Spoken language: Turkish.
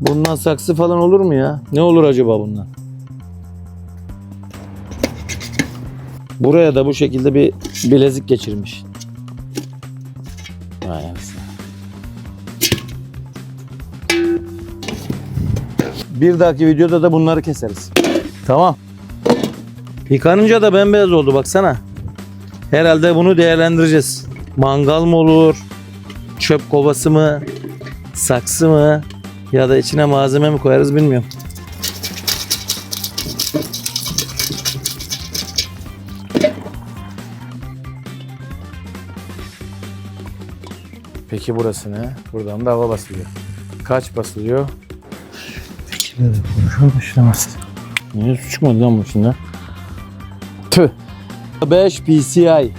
Bundan saksı falan olur mu ya? Ne olur acaba bundan? Buraya da bu şekilde bir bilezik geçirmiş. Vay. Bir dahaki videoda da bunları keseriz. Tamam. Yıkanınca da bembeyaz oldu baksana. Herhalde bunu değerlendireceğiz. Mangal mı olur? Çöp kovası mı? Saksı mı? Ya da içine malzeme mi koyarız bilmiyorum. Peki burası ne? Buradan da hava basılıyor. Kaç basılıyor? Fikirleri konuşuyor başlamaz. Niye su çıkmadı lan bu içinden? Tüh. 5 PCI